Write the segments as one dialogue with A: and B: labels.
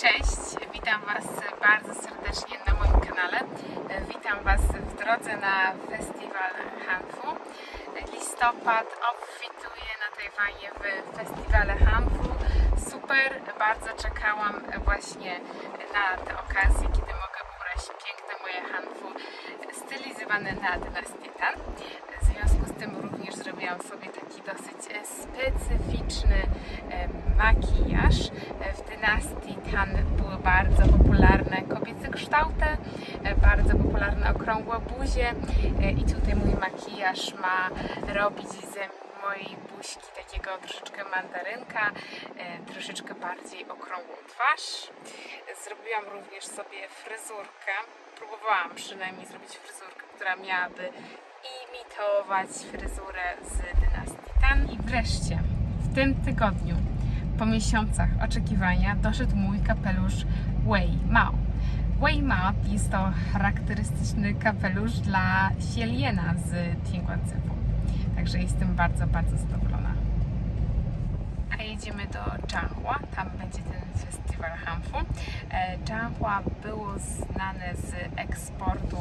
A: Cześć, witam Was bardzo serdecznie na moim kanale. Witam Was w drodze na festiwal Hanfu. Listopad obfituje na Tajwanie w festiwale Hanfu. Super, bardzo czekałam właśnie na tę okazję, kiedy mogę ubrać piękne moje Hanfu stylizowane na dynastię Tan. W związku z tym również zrobiłam sobie taki dosyć e, kształty, e, bardzo popularne okrągłe buzie e, i tutaj mój makijaż ma robić ze mojej buźki takiego troszeczkę mandarynka, e, troszeczkę bardziej okrągłą twarz. Zrobiłam również sobie fryzurkę, próbowałam przynajmniej zrobić fryzurkę, która miałaby imitować fryzurę z dynastii Tan. I wreszcie, w tym tygodniu, po miesiącach oczekiwania, doszedł mój kapelusz Wei Mao. Wei Mao jest to charakterystyczny kapelusz dla Xieliena z Tianguanzifu. Także jestem bardzo, bardzo zadowolona. A jedziemy do Changhua, tam będzie ten festiwal Hanfu. E, Changhua było znane z eksportu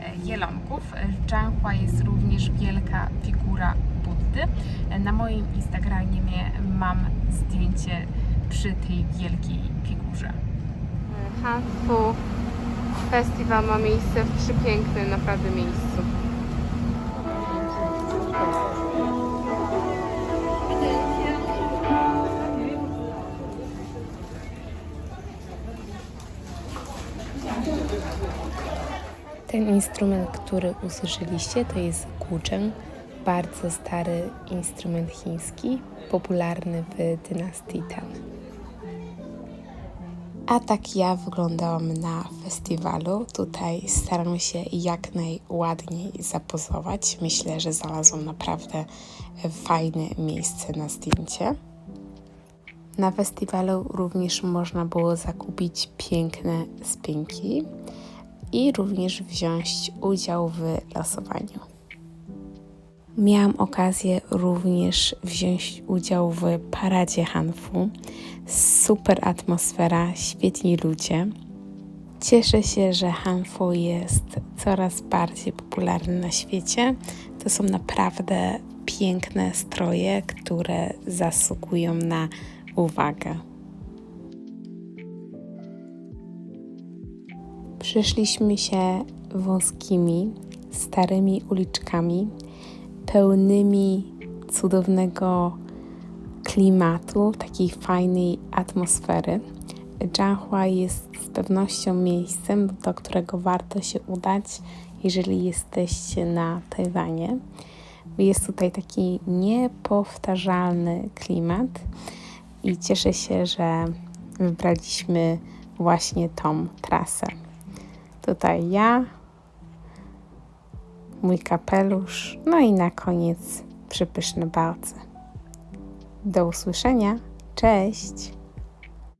A: e, jelonków. Changhua jest również wielka figura Buddy. E, Na moim Instagramie mam zdjęcie przy tej wielkiej figurze. Hanfu Festiwal ma miejsce w przepięknym naprawdę miejscu.
B: Ten instrument, który usłyszeliście, to jest guczeng, bardzo stary instrument chiński, popularny w dynastii Tan. A tak ja wyglądałam na festiwalu. Tutaj staram się jak najładniej zapozować. Myślę, że znalazłam naprawdę fajne miejsce na zdjęcie. Na festiwalu również można było zakupić piękne spinki i również wziąć udział w losowaniu. Miałam okazję również wziąć udział w paradzie Hanfu. Super atmosfera, świetni ludzie. Cieszę się, że Hanfu jest coraz bardziej popularny na świecie. To są naprawdę piękne stroje, które zasługują na uwagę. Przeszliśmy się wąskimi, starymi uliczkami, pełnymi cudownego klimatu, takiej fajnej atmosfery. Changhua jest z pewnością miejscem, do którego warto się udać, jeżeli jesteście na Tajwanie. Jest tutaj taki niepowtarzalny klimat i cieszę się, że wybraliśmy właśnie tą trasę. Tutaj ja, mój kapelusz, no i na koniec przypyszne balce. Do usłyszenia. Cześć!